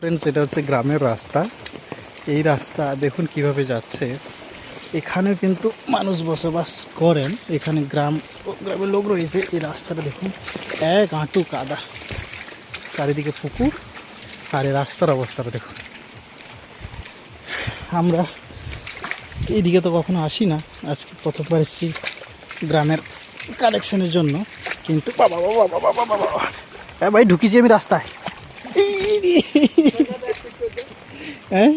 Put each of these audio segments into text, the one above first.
Friends এটা হচ্ছে গ্রামের রাস্তা। এই রাস্তা দেখুন কীভাবে যাচ্ছে। এখানে কিন্তু মানুষ বসবাস করেন। এখানে গ্রাম গ্রামের লোক রয়েছে। এই রাস্তাটা দেখুন, এক হাঁটু কাদা। চারিদিকে পুকুর আর এই রাস্তার অবস্থাটা দেখুন। আমরা এইদিকে তো কখনো আসি না। আজকে প্রথমবার এসেছি গ্রামের কালেকশনের জন্য। কিন্তু বাবা বাবা বাবা বাবা বাবা ভাই, ঢুকিছি আমি রাস্তায়। হ্যাঁ?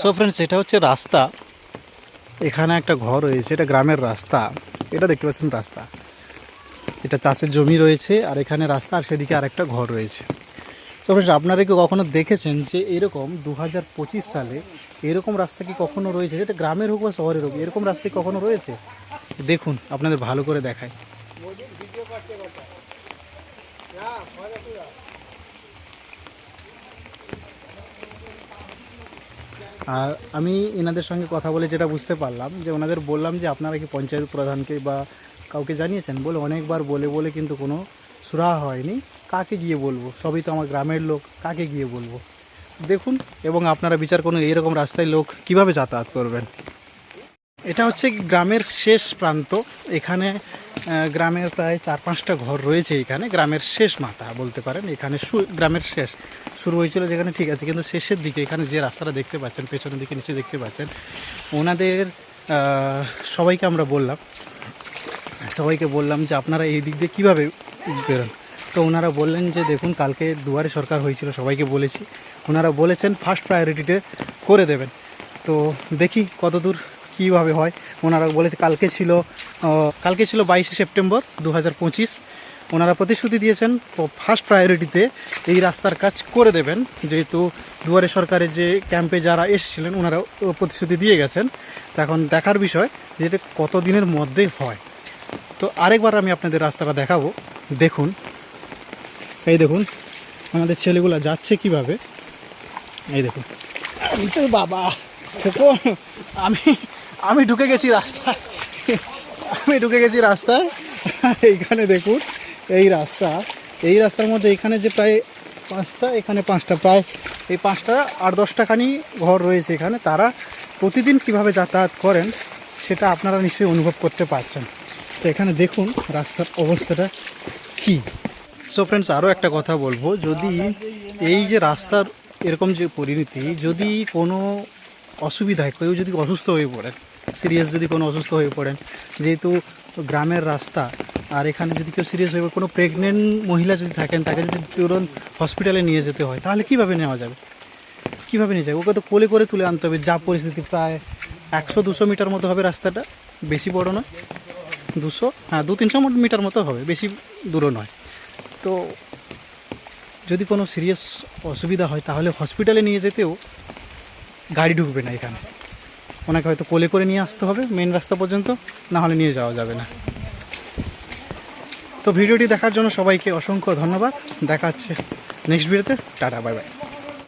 সো ফ্রেন্ডস এটা হচ্ছে রাস্তা। এখানে একটা ঘর রয়েছে, এটা গ্রামের রাস্তা। এটা দেখতে পাচ্ছেন রাস্তা। এটা চাষের জমি রয়েছে, আর এখানে রাস্তা, আর সেদিকে আরেকটা ঘর রয়েছে। তো ফ্রেন্ডস আপনারা কি কখনো দেখেছেন যে এরকম দু হাজার পঁচিশ সালে এরকম রাস্তা কি কখনো রয়েছে? যেটা গ্রামের হোক বা শহরের হোক, এরকম রাস্তা কখনো রয়েছে? দেখুন, আপনাদের ভালো করে দেখায় আর আমি এনাদের সঙ্গে কথা বলে যেটা বুঝতে পারলাম, যে ওনাদের বললাম যে আপনারা কি পঞ্চায়েত প্রধানকে বা কাউকে জানিয়েছেন? বলে অনেকবার বলে বলে কিন্তু কোনো সুরাহা হয়নি। কাকে গিয়ে বলব? সবই তো আমার গ্রামের লোক, কাকে গিয়ে বলব? দেখুন, এবং আপনারা বিচার করুন, এইরকম রাস্তায় লোক কীভাবে যাতায়াত করবেন? এটা হচ্ছে গ্রামের শেষ প্রান্ত। এখানে গ্রামের প্রায় চার পাঁচটা ঘর রয়েছে এখানে, গ্রামের শেষ মাথা বলতে পারেন, এখানে গ্রামের শেষ। শুরু হয়েছিল যেখানে ঠিক আছে, কিন্তু শেষের দিকে এখানে যে রাস্তাটা দেখতে পাচ্ছেন, পেছনের দিকে নিচে দেখতে পাচ্ছেন, ওনাদের সবাইকে আমরা বললাম, সবাইকে বললাম যে আপনারা এই দিক দিয়ে কীভাবে বেরোন? তো ওনারা বললেন যে দেখুন, কালকে দুয়ারে সরকার হয়েছিল, সবাইকে বলেছি। ওনারা বলেছেন ফার্স্ট প্রায়োরিটিতে করে দেবেন। তো দেখি কতদূর কীভাবে হয়? ওনারা বলেছে কালকে ছিল কালকে ছিল বাইশে সেপ্টেম্বর দু হাজার পঁচিশ। ওনারা প্রতিশ্রুতি দিয়েছেন ফার্স্ট প্রায়োরিটিতে এই রাস্তার কাজ করে দেবেন। যেহেতু দুয়ারে সরকারের যে ক্যাম্পে যারা এসেছিলেন, ওনারা প্রতিশ্রুতি দিয়ে গেছেন। তো এখন দেখার বিষয় যে এটা কত দিনের মধ্যে হয়। তো আরেকবার আমি আপনাদের রাস্তাটা দেখাবো। দেখুন, এই দেখুন, আমাদের ছেলেগুলো যাচ্ছে কীভাবে। এই দেখুন। বাবা আমি আমি ঢুকে গেছি রাস্তায়। আমি ঢুকে গেছি রাস্তায়। এইখানে দেখুন, এই রাস্তা। এই রাস্তার মধ্যে এখানে যে প্রায় পাঁচটা, এখানে পাঁচটা, প্রায় এই পাঁচটা আট দশটাখানি ঘর রয়েছে এখানে। তারা প্রতিদিন কীভাবে যাতায়াত করেন, সেটা আপনারা নিশ্চয়ই অনুভব করতে পারছেন। তো এখানে দেখুন রাস্তার অবস্থাটা কী। সো ফ্রেন্ডস আরও একটা কথা বলব। যদি এই যে রাস্তার এরকম যে পরিণতি, যদি কোনো অসুবিধায় কেউ যদি অসুস্থ হয়ে পড়েন সিরিয়াস যদি কোনো অসুস্থ হয়ে পড়েন যেহেতু গ্রামের রাস্তা, আর এখানে যদি কেউ সিরিয়াস হয়ে কোনো প্রেগনেন্ট মহিলা যদি থাকেন, তাকে যদি তুরন্ত হসপিটালে নিয়ে যেতে হয়, তাহলে কীভাবে নেওয়া যাবে? কীভাবে নিয়ে যাবে? ওকে তো কোলে করে তুলে আনতে হবে। যা পরিস্থিতি, প্রায় একশো দুশো মিটার মতো হবে রাস্তাটা। বেশি বড় নয়, দুশো হ্যাঁ দু তিনশো মিটার মতো হবে, বেশি দূরও নয়। তো যদি কোনো সিরিয়াস অসুবিধা হয়, তাহলে হসপিটালে নিয়ে যেতেও গাড়ি ঢুকবে না এখানে। ওনাকে হয়তো কোলে করে নিয়ে আসতে হবে মেন রাস্তা পর্যন্ত, না হলে নিয়ে যাওয়া যাবে না। তো ভিডিওটি দেখার জন্য সবাইকে অসংখ্য ধন্যবাদ। দেখা হচ্ছে নেক্সট ভিডিওতে টাটা বাই বাই